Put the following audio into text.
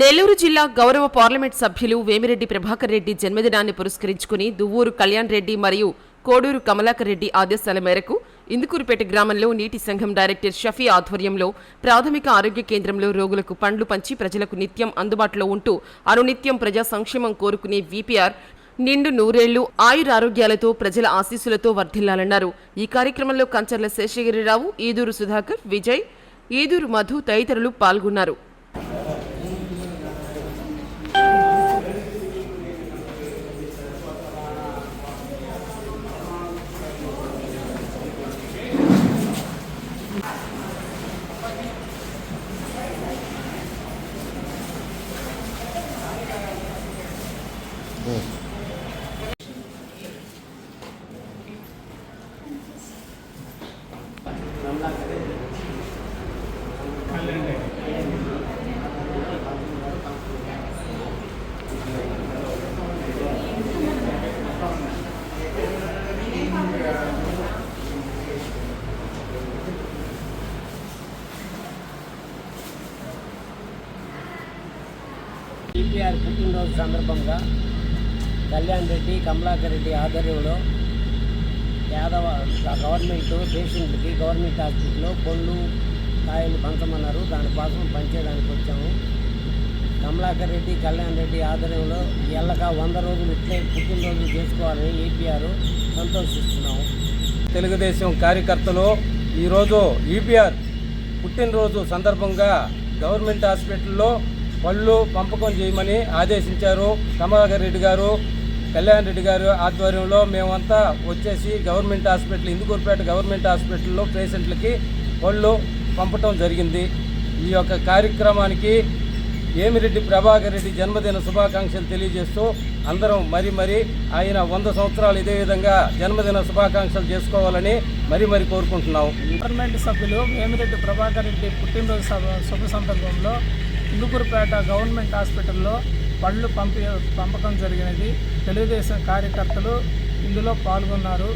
నెల్లూరు జిల్లా గౌరవ పార్లమెంట్ సభ్యులు వేమిరెడ్డి ప్రభాకర్ రెడ్డి జన్మదినాన్ని పురస్కరించుకుని దువ్వూరు కళ్యాణ్ రెడ్డి మరియు కోడూరు కమలాకర్ రెడ్డి ఆదేశాల మేరకు ఇందుకూరుపేట గ్రామంలో నీటి సంఘం డైరెక్టర్ షఫీ ఆధ్వర్యంలో ప్రాథమిక ఆరోగ్య కేంద్రంలో రోగులకు పండ్లు పంచి ప్రజలకు నిత్యం అందుబాటులో ఉంటూ అనునిత్యం ప్రజా సంక్షేమం కోరుకునే వీపీఆర్ నిండు నూరేళ్ళు ఆయురారోగ్యాలతో ప్రజల ఆశీస్సులతో వర్ధిల్లాలన్నారు. ఈ కార్యక్రమంలో కంచర్ల శేషగిరిరావు ఈదూరు సుధాకర్ విజయ్ ఈదూరు మధు తదితరులు పాల్గొన్నారు. ఈపీఆర్ పుట్టినరోజు సందర్భంగా కళ్యాణ్ రెడ్డి కమలాకర్ రెడ్డి ఆధ్వర్యంలో యాదవ గవర్నమెంట్ పేషెంట్లకి గవర్నమెంట్ హాస్పిటల్లో పళ్ళు కాయలు పంచమన్నారు. దానికోసం పనిచేయడానికి వచ్చాము. కమలాకర్ రెడ్డి కళ్యాణ్ రెడ్డి ఆధ్వర్యంలో ఎల్లగా వంద రోజులు ఇట్లే పుట్టినరోజులు చేసుకోవాలని ఈపీఆర్ సంతోషిస్తున్నాము. తెలుగుదేశం కార్యకర్తలు ఈరోజు ఈపీఆర్ పుట్టినరోజు సందర్భంగా గవర్నమెంట్ హాస్పిటల్లో పళ్ళు పంపకం చేయమని ఆదేశించారు కమలాకర్ రెడ్డి గారు. కళ్యాణ్ రెడ్డి గారు ఆధ్వర్యంలో మేమంతా వచ్చేసి గవర్నమెంట్ హాస్పిటల్ ఇందుకూరుపేట గవర్నమెంట్ హాస్పిటల్లో పేషెంట్లకి పళ్ళు పంపటం జరిగింది. ఈ యొక్క కార్యక్రమానికి ఏమిరెడ్డి ప్రభాకర్ రెడ్డి జన్మదిన శుభాకాంక్షలు తెలియజేస్తూ అందరం మరి మరి ఆయన వంద సంవత్సరాలు ఇదే విధంగా జన్మదిన శుభాకాంక్షలు చేసుకోవాలని మరి మరి కోరుకుంటున్నాం. గవర్నమెంట్ సభ్యులు ఏమిరెడ్డి ప్రభాకర్ రెడ్డి పుట్టినరోజు సభ శుభ సందర్భంలో ఇందుకూరుపేట గవర్నమెంట్ హాస్పిటల్లో పళ్ళు పంపి పంపకం జరిగినది. తెలుగుదేశం కార్యకర్తలు ఇందులో పాల్గొన్నారు.